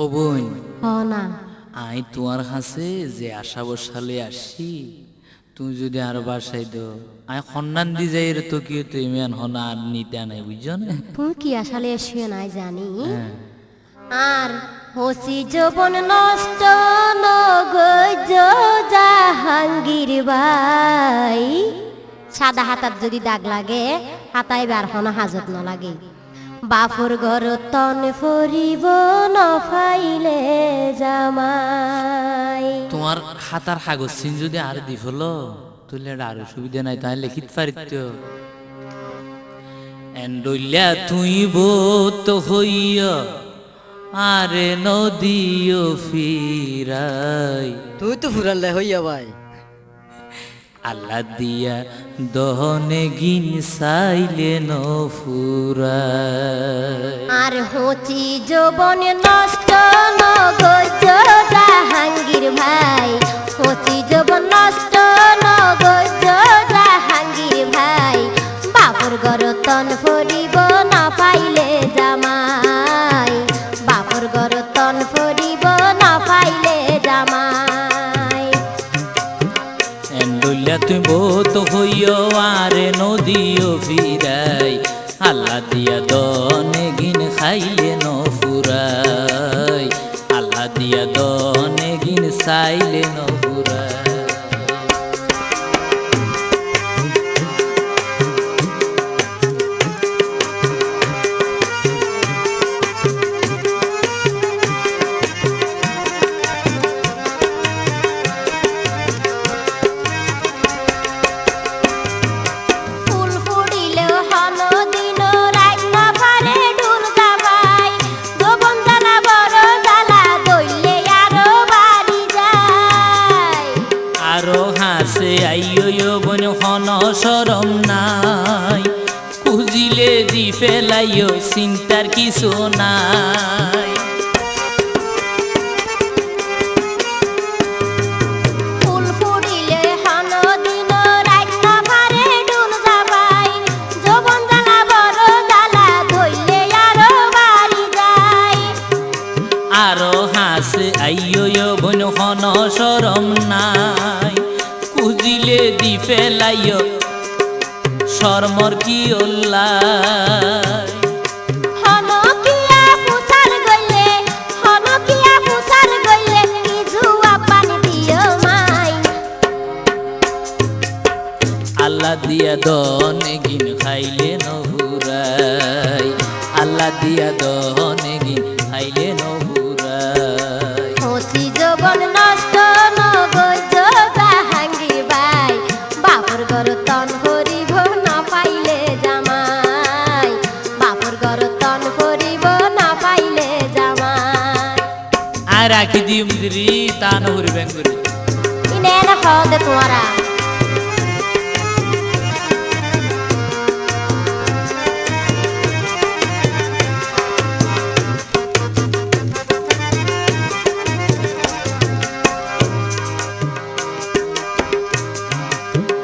ও বোন। না। আই তোমার কাছে যে আশা বসালে আসি তুমি যদি আর বাসাই দো আই সন্ধান দি যাই তো কি তো ইমান হনা আর নিতে নাই বুঝছ না? তুমি কি আসলে এসে নাই জানি? হ্যাঁ। আর হসি যৌবন নষ্ট নগজ জাহাঙ্গীর ভাই। সাদা হাতাত যদি দাগ লাগে হাতাই বার হন হাজত ন লাগে বাফর ঘর তন ফরিব নফাইলে জামাই। তোমার হাতার কাগজ চিন যদি আর দি ফেলো তুলে আরও সুবিধা নাই তাহলে লিখিত পারিত এন্ডইলা তুই বোত হইয়া আরে নদীও ফিরাই। তুই তো ফুরালে হইয়া ভাই। আল্লাহ দিয়া দহনে গিন সাইলে ন ফুরাই আর হচি যৌবন নষ্ট নগজ বোত হইও আর নদীও ফিরাই। আল্লাহ দিয়া দনে গিন খাইলে ন ফুরাই। আল্লাহ দিয়া দনে গিন সাইলে ন ফুরাই। সরম নাই। খুঁজিলে দি ফেলাইও চিন্তার কিছু নাই। আরও হাসে আইয় বন হন সরম নাই। খুঁজিলে দি ফেলাইও শর্মর কি মাই। আল্লাহ দিয়া দনে গিন খাইলে নহুরাই। আল্লাহ দিয়া দনে গিন খাইলে নহুরাই। দিম দিরি তা নহরি বেঙ্গুরি। ইনে না হদে তোমারা।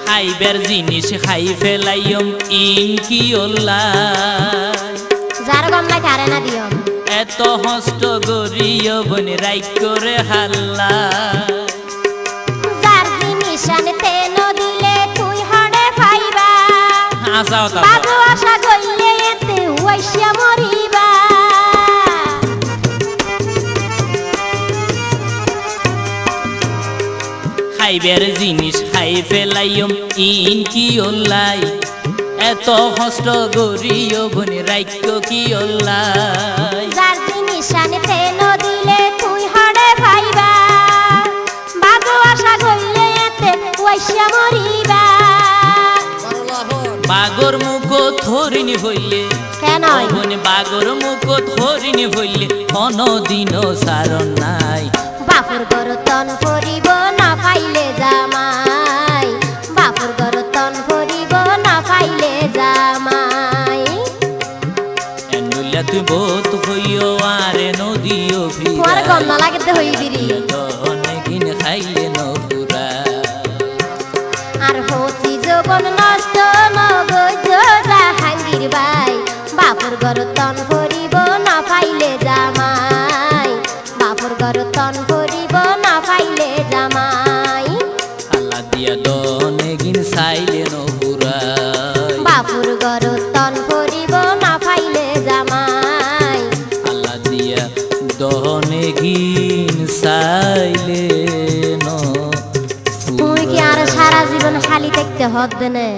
খাইবার জিনিস খাই ফেলাইম ইনকি ওল্লাই যার গমলাই তারে না দিও এত হস্ত গরিয় বনে রাইক করে হাল্লা। আসাও তা আশা গইলে এতে ওয়াইশা মরিবা। খাইবার জিনিস খাই ফেলাইম ইনকি ওল্লাই? এত হস্ত গরিয় বনে রাইক কি ওল্লাই? ধরিনি হইলে। কেন? বাগর মুখ ধরিনি হইলে। দিন সারণ নাই। বাপুর ঘর তন ফরিব না পাইলে জামাই। বাপুর ঘর তন ফরিব না পাইলে জামাই। এন্ডুলিয়া তুই বোত হইও আরে নদীও তোমার ফিরা গন্ধ লাগিতে হইবিরি অনেকদিন খাইলে ভাই বাপুর তন ফরিব না পাইলে জামাই। তন করিব না পাইলে জামাই। আল্লাহ দিয়া দনে গিন চাইলে নপুরাই বাপুর ঘরত তন করিব না পাইলে জামাই। আল্লাহ দিয়া দহনে গিন চাইলে ন তুই কি আর সারা জীবন খালি দেখতে হবে না?